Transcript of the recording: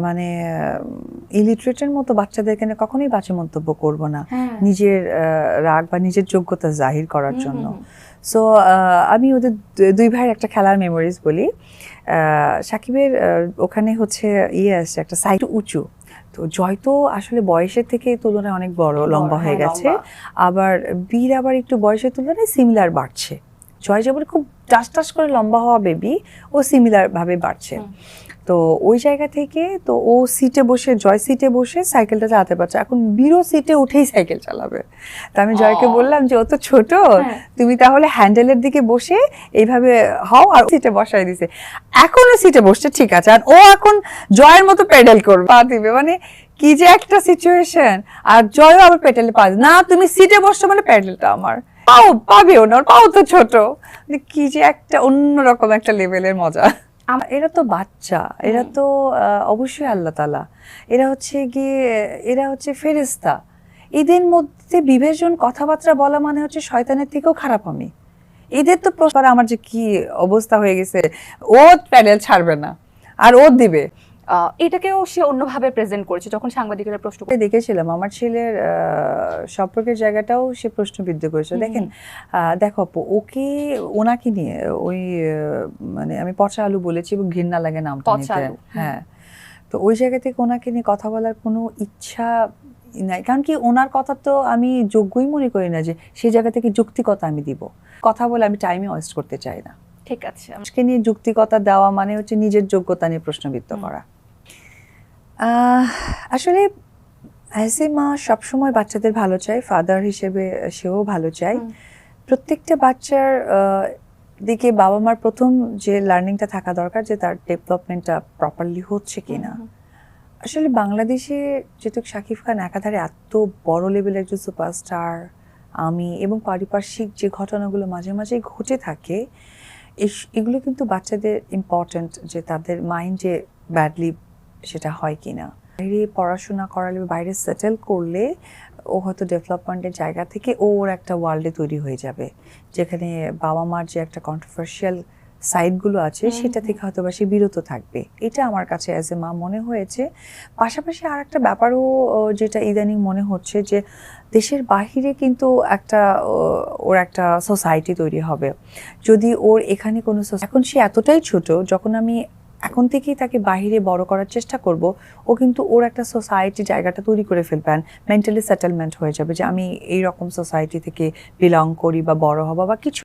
মানে ইলিটারেটের মতো বাচ্চাদেরকে নিয়ে কখনোই বাজে মন্তব্য করব না। হ্যাঁ। নিজের রাগ বা নিজের যোগ্যতা জাহির করার জন্য। সো আমি ওদের দুই ভাইয়ের একটা খেলার মেমোরিজ বলি। সাকিবের ওখানে হচ্ছে ইয়ে আসছে একটা সাইড উঁচু। তো জয় তো আসলে বয়সের থেকে তুলনায় অনেক বড় লম্বা হয়ে হ্যাঁ, গেছে। আবার বীর আবার একটু বয়সের তুলনায় সিমিলার বাড়ছে। জয় যেমন খুব টাস টাস করে লম্বা হওয়া বেবি ও সিমিলার ভাবে বাড়ছে। তো ওই জায়গা থেকে তো ও সিটে বসে জয় সিটে বসে সাইকেলটা চালাতে পারছে। এখন বীরও সিটে উঠেই সাইকেল চালাবে। তা আমি জয়কে বললাম যে ও তো ছোট হ্যাঁ। তুমি তাহলে হ্যান্ডেলের দিকে বসে এইভাবে হও আর সিটে বসাই দিছে। এখনও সিটে বসছে ঠিক আছে। আর ও এখন জয়ের মতো প্যাডেল করবে পা দিবে। মানে কি যে একটা সিচুয়েশন আর জয়ও আবার পেডেলে পা। না তুমি সিটে বসছো মানে প্যাডেলটা আমার। পাও পাবেও না পাও তো ছোট। মানে কি যে একটা অন্যরকম একটা লেভেলের মজা। এরা তো বাচ্চা এরা তো অবশ্যই আল্লাহ তালা এরা হচ্ছে গিয়ে এরা হচ্ছে ফেরেস্তা এদের মধ্যে বিভেজন কথাবার্তা বলা মানে হচ্ছে শয়তানের থেকেও খারাপ আমি। এদের তো প্রশ্ন আমার যে কি অবস্থা হয়ে গেছে? ও প্যানেল ছাড়বে না। আর ও দিবে। এটাকেও সে অন্যভাবে প্রেজেন্ট করেছে যখন সাংবাদিকরা প্রশ্ন করে দেখেছিলাম আমার ছেলের সম্পর্কের জায়গাটাও সে প্রশ্নবিদ্ধ করেছে। দেখেন দেখো আপু ওকে ওনাকে নিয়ে ওই মানে আমি পচা আলু বলেছি এবং ঘৃণা লাগে আলু, হ্যাঁ। তো ওই জায়গা থেকে ওনাকে নিয়ে কথা বলার কোনো ইচ্ছা নাই। কারণ কি ওনার কথা তো আমি যোগ্যই মনে করি না যে সেই জায়গা থেকে যুক্তিকতা আমি দিব। কথা বলে আমি টাইমে ওয়েস্ট করতে চাই না। ঠিক আছে। মানুষকে নিয়ে যুক্তিকতা দেওয়া মানে হচ্ছে নিজের যোগ্যতা নিয়ে প্রশ্নবিদ্ধ করা। আসলে অ্যাজ এ মা সবসময় বাচ্চাদের ভালো চায় ফাদার হিসেবে সেও ভালো চায়। প্রত্যেকটা বাচ্চার দিকে বাবা মার প্রথম যে লার্নিংটা থাকা দরকার যে তার ডেভেলপমেন্টটা প্রপারলি হচ্ছে কিনা। হুম, আসলে বাংলাদেশে যেহেতু শাকিব খান একাধারে এত বড় লেভেলের একজন সুপারস্টার আমি এবং পারিপার্শ্বিক যে ঘটনাগুলো মাঝে মাঝে ঘটে থাকে এগুলো কিন্তু বাচ্চাদের ইম্পর্ট্যান্ট যে তাদের মাইন্ডে ব্যাডলি সেটা হয় কিনা। বাইরে পড়াশোনা করালে বাইরে সেটেল করলে ও হয়তো ডেভেলপমেন্টের জায়গা থেকে ওর একটা ওয়ার্ল্ডে তৈরি হয়ে যাবে। যেখানে বাবা মার যে একটা কন্ট্রোভার্সিয়াল সাইডগুলো আছে সেটা থেকে হয়তো বা সে বিরত থাকবে। এটা আমার কাছে অ্যাজ এ মা মনে হয়েছে। পাশাপাশি আর একটা ব্যাপারও যেটা ইদানিং মনে হচ্ছে যে দেশের বাহিরে কিন্তু একটা ওর একটা সোসাইটি তৈরি হবে। যদি ওর এখানে কোনো এখন সে এতটাই ছোট যখন আমি এখন থেকেই তাকে বাহিরে বড় করার চেষ্টা করব। ও কিন্তু ওর একটা সোসাইটি জায়গাটা তৈরি করে ফেলবেন মেন্টালি সেটেলমেন্ট হয়ে যাবে যে আমি এই রকম সোসাইটি থেকে বিলং করি বা বড় হবা বা কিছু